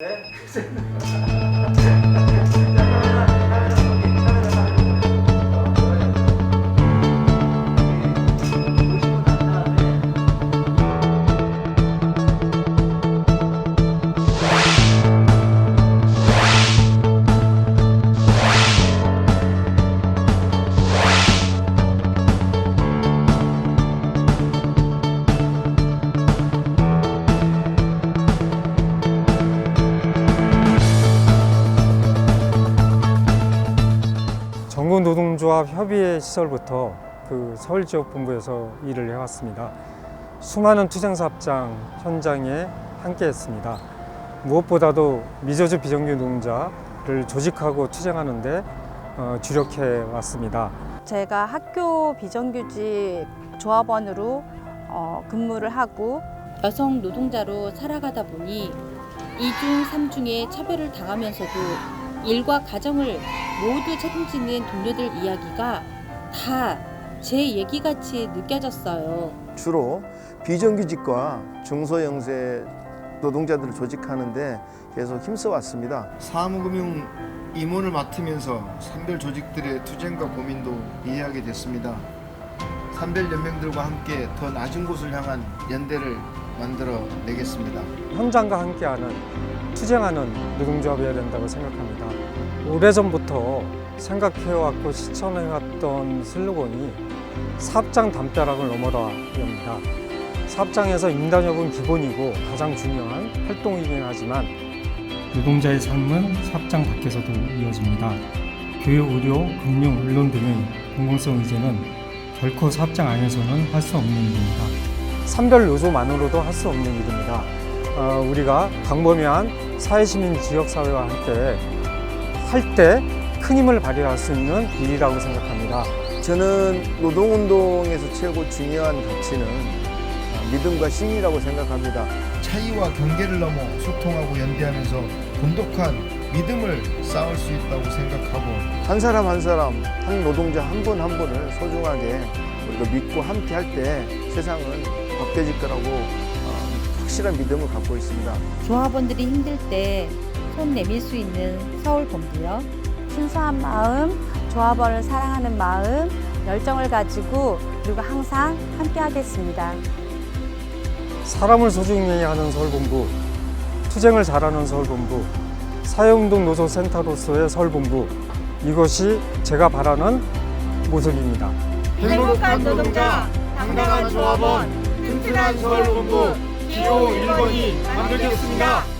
え 전국 노동조합 협의회 시절부터 그 서울 지역본부에서 일을 해왔습니다. 수많은 투쟁사업장 현장에 함께했습니다. 무엇보다도 미저주 비정규 노동자를 조직하고 투쟁하는데 어, 주력해 왔습니다. 제가 학교 비정규직 조합원으로 어, 근무를 하고 여성 노동자로 살아가다 보니 이중 삼중의 차별을 당하면서도 일과 가정을 모두 책임지는 동료들 이야기가 다 제 얘기같이 느껴졌어요. 주로 비정규직과 중소영세 노동자들을 조직하는데 계속 힘써 왔습니다. 사무금융 임원을 맡으면서 산별 조직들의 투쟁과 고민도 이해하게 됐습니다. 산별 연맹들과 함께 더 낮은 곳을 향한 연대를 만들어 내겠습니다. 현장과 함께하는 투쟁하는 노동조합이어야 된다고 생각합니다. 오래전부터 생각해왔고 실천해왔던 슬로건이 사업장 담벼락을 넘어라입니다. 사업장에서 인단협은 기본이고 가장 중요한 활동이긴 하지만 노동자의 삶은 사업장 밖에서도 이어집니다. 교육, 의료, 금융, 언론 등의 공공성 의제는 결코 사업장 안에서는 할 수 없는 일입니다. 산별 노조만으로도 할 수 없는 일입니다. 어, 우리가 광범위한 사회시민 지역사회와 함께 할때 큰 힘을 발휘할 수 있는 일이라고 생각합니다. 저는 노동운동에서 최고 중요한 가치는 믿음과 신이라고 생각합니다. 차이와 경계를 넘어 소통하고 연대하면서 돈독한 믿음을 쌓을 수 있다고 생각하고 한 사람 한 사람, 한 노동자 한 분 한 분을 소중하게 우리가 믿고 함께 할 때 세상은 바뀌어질 거라고 어, 확실한 믿음을 갖고 있습니다. 조합원들이 힘들 때 손 내밀 수 있는 서울 본부요. 순수한 마음, 조합원을 사랑하는 마음, 열정을 가지고 그리고 항상 함께하겠습니다. 사람을 소중히 하는 서울본부, 투쟁을 잘하는 서울본부, 사회운동 노조센터로서의 서울본부, 이것이 제가 바라는 모습입니다. 행복한 노동자, 당당한 조합원, 튼튼한 서울본부 기호 1번이 만들겠습니다.